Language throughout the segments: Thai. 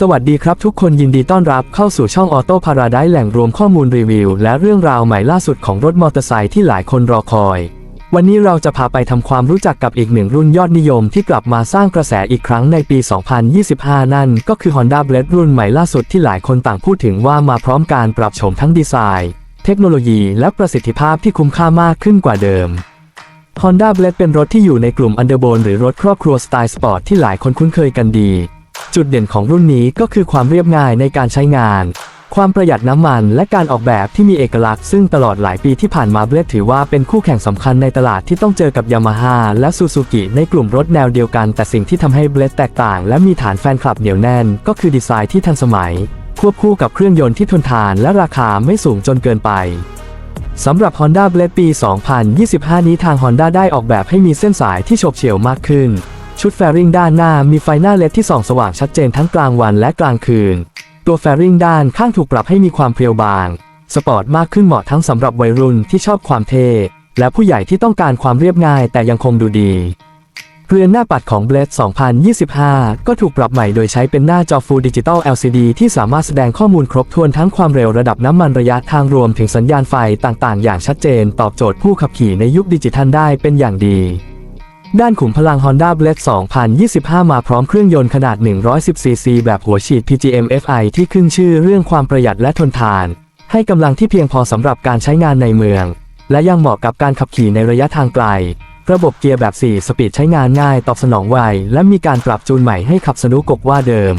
สวัสดีครับทุกคนยินดีต้อนรับเข้าสู่ช่องออโต้พาราไดแหล่งรวมข้อมูลรีวิว และเรื่องราวใหม่ล่าสุดของรถมอเตอร์ไซค์ที่หลายคนรอคอย วันนี้เราจะพาไปทำความรู้จักกับอีกหนึ่งรุ่นยอดนิยมที่กลับมาสร้างกระแสอีกครั้งในปี 2025 นั่นก็คือ Honda b l a d รุ่นใหม่ล่าสุดที่หลายคนต่างพูดถึงว่ามาพร้อมการปรับโฉมทั้งดีไซน์ เทคโนโลยีและประสิทธิภาพที่คุ้มค่ามากขึ้นกว่าเดิม Honda b l a d เป็นรถที่อยู่ในกลุ่ม Underbone หรือรถครอบครัวสไตล์สปอร์ตที่หลายคนคุ้นเคยกันดี จุดเด่นของรุ่นนี้ก็คือความเรียบง่ายในการใช้งาน ความประหยัดน้ำมันและการออกแบบที่มีเอกลักษณ์ซึ่งตลอดหลายปีที่ผ่านมาเบลดถือว่าเป็นคู่แข่งสำคัญในตลาดที่ต้องเจอกับยามาฮ่าและซูซูกิในกลุ่มรถแนวเดียวกัน แต่สิ่งที่ทำให้เบลดแตกต่าง และมีฐานแฟนคลับเหนียวแน่น ก็คือดีไซน์ที่ทันสมัย ควบคู่กับเครื่องยนต์ที่ทนทานและราคาไม่สูงจนเกินไปสำหรับ Honda Blade ปี 2025 นี้ทาง Honda ได้ออกแบบให้มีเส้นสายที่โฉบเฉี่ยวมากขึ้น ชุดแฟริงด้านหน้ามีไฟหน้าเลดที่ส่องสว่างชัดเจนทั้งกลางวันและกลางคืน ตัวแฟริงด้านข้างถูกปรับให้มีความเพรียวบาง สปอร์ตมากขึ้นเหมาะทั้งสำหรับวัยรุ่นที่ชอบความเท่และผู้ใหญ่ที่ต้องการความเรียบง่ายแต่ยังคงดูดีเรือนหน้าปัดของ b l a d 2025 ก็ถูกปรับใหม่โดยใช้เป็นหน้าจอ Full Digital LCD ที่สามารถแสดงข้อมูลครบถ้วนทั้งความเร็วระดับน้ำมันระยะทางรวมถึงสัญญาณไฟต่างๆ อย่างชัดเจน ตอบโจทย์ผู้ขับขี่ในยุคดิจิทัลได้เป็นอย่างดี ด้านขุมพลัง Honda b l a d 2025 มาพร้อมเครื่องยนต์ขนาด 110cc แบบหัวฉีด PGM FI ที่ขึ้นชื่อเรื่องความประหยัดและทนทาน ให้กำลังที่เพียงพอสำหรับการใช้งานในเมือง และยังเหมาะกับการขับขี่ในระยะทางไกล ระบบเกียร์แบบ 4 สปีดใช้งานง่ายตอบสนองไว และมีการปรับจูนใหม่ให้ขับสนุกกว่าเดิม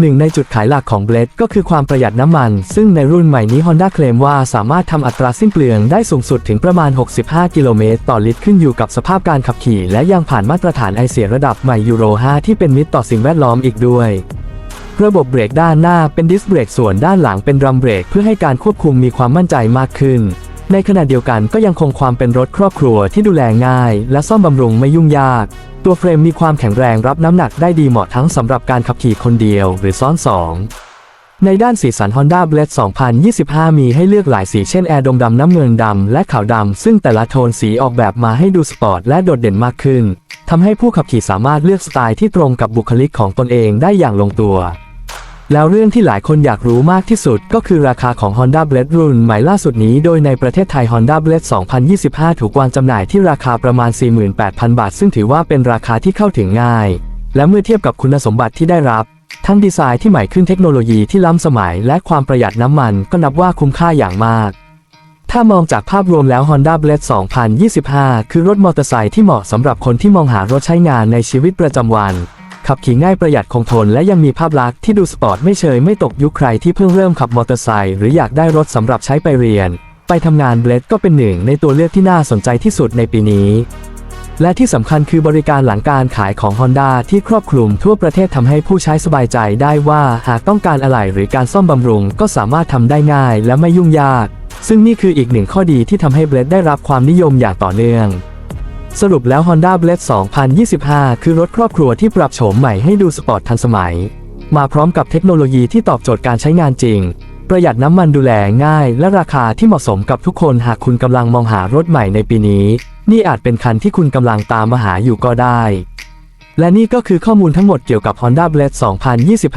หนึ่งในจุดขายหลักของ Blade ก็คือความประหยัดน้ำมัน ซึ่งในรุ่นใหม่นี้ Honda เคลมว่าสามารถทำอัตราสิ้นเปลืองได้สูงสุดถึงประมาณ 65 กิโลเมตรต่อลิตรขึ้นอยู่กับสภาพการขับขี่และยังผ่านมาตรฐานไอเสียระดับใหม่ยูโร 5 ที่เป็นมิตรต่อสิ่งแวดล้อมอีกด้วยระบบเบรกด้านหน้าเป็นดิสเบรกส่วนด้านหลังเป็นดรัมเบรกเพื่อให้การควบคุมมีความมั่นใจมากขึ้น ในขณะเดียวกันก็ยังคงความเป็นรถครอบครัวที่ดูแลง่าย และซ่อมบำรุงไม่ยุ่งยาก ตัวเฟรมมีความแข็งแรงรับน้ำหนักได้ดีเหมาะทั้งสำหรับการขับขี่คนเดียวหรือซ้อนสองในด้านสีสัน Honda b l a d 2025 มีให้เลือกหลายสีเช่นแอร์ดงดำน้ำเงินดำและขาวดำ ซึ่งแต่ละโทนสีออกแบบมาให้ดูสปอร์ตและโดดเด่นมากขึ้นทำให้ผู้ขับขี่สามารถเลือกสไตล์ที่ตรงกับบุคลิกของตนเองได้อย่างลงตัว แล้วเรื่องที่หลายคนอยากรู้มากที่สุดก็คือราคาของ Honda Blade รุ่นใหม่ล่าสุดนี้ โดยในประเทศไทย Honda Blade 2025 ถูกวางจำหน่ายที่ราคาประมาณ 48,000 บาท ซึ่งถือว่าเป็นราคาที่เข้าถึงง่าย และเมื่อเทียบกับคุณสมบัติที่ได้รับ ทั้งดีไซน์ที่ใหม่ขึ้นเทคโนโลยีที่ล้ำสมัย และความประหยัดน้ำมันก็นับว่าคุ้มค่าอย่างมากถ้ามองจากภาพรวมแล้ว Honda Blade 2025 คือรถมอเตอร์ไซค์ที่เหมาะสำหรับคนที่มองหารถใช้งานในชีวิตประจำวัน ขับขี่ง่ายประหยัดคงทนและยังมีภาพลักษณ์ที่ดูสปอร์ตไม่เชยไม่ตกยุคใครที่เพิ่งเริ่มขับมอเตอร์ไซค์หรืออยากได้รถสำหรับใช้ไปเรียน ไปทำงาน Blade ก็เป็นหนึ่งในตัวเลือกที่น่าสนใจที่สุดในปีนี้ และที่สำคัญคือบริการหลังการขายของ Honda ที่ครอบคลุมทั่วประเทศทำให้ผู้ใช้สบายใจได้ว่าหากต้องการอะไหล่หรือการซ่อมบำรุงก็สามารถทำได้ง่ายและไม่ยุ่งยาก ซึ่งนี่คืออีกหนึ่งข้อดีที่ทำให้ Blade ได้รับความนิยมอย่างต่อเนื่อง สรุปแล้ว Honda b l a d 2025 คือรถครอบครัวที่ปรับโฉมใหม่ให้ดูสปอร์ตทันสมัย มาพร้อมกับเทคโนโลยีที่ตอบโจทย์การใช้งานจริง ประหยัดน้ำมันดูแลง่าย และราคาที่เหมาะสมกับทุกคนหากคุณกำลังมองหารถใหม่ในปีนี้ นี่อาจเป็นคันที่คุณกำลังตามมาหาอยู่ก็ได้ และนี่ก็คือข้อมูลทั้งหมดเกี่ยวกับ Honda b l a d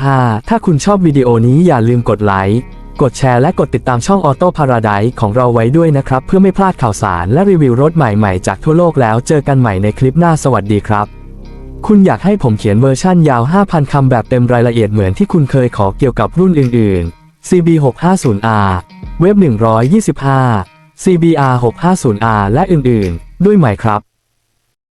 2025 ถ้าคุณชอบวิดีโอนี้อย่าลืมกดไลค์ กดแชร์และกดติดตามช่อง Auto Paradise ของเราไว้ด้วยนะครับ เพื่อไม่พลาดข่าวสารและรีวิวรถใหม่ๆ จากทั่วโลกแล้วเจอกันใหม่ในคลิปหน้าสวัสดีครับ คุณอยากให้ผมเขียนเวอร์ชั่นยาว 5,000 คำแบบเต็มรายละเอียดเหมือนที่คุณเคยขอเกี่ยวกับรุ่นอื่น ๆ CB650R เว็บ125 CBR650R และอื่น ๆ ด้วยไหมครับ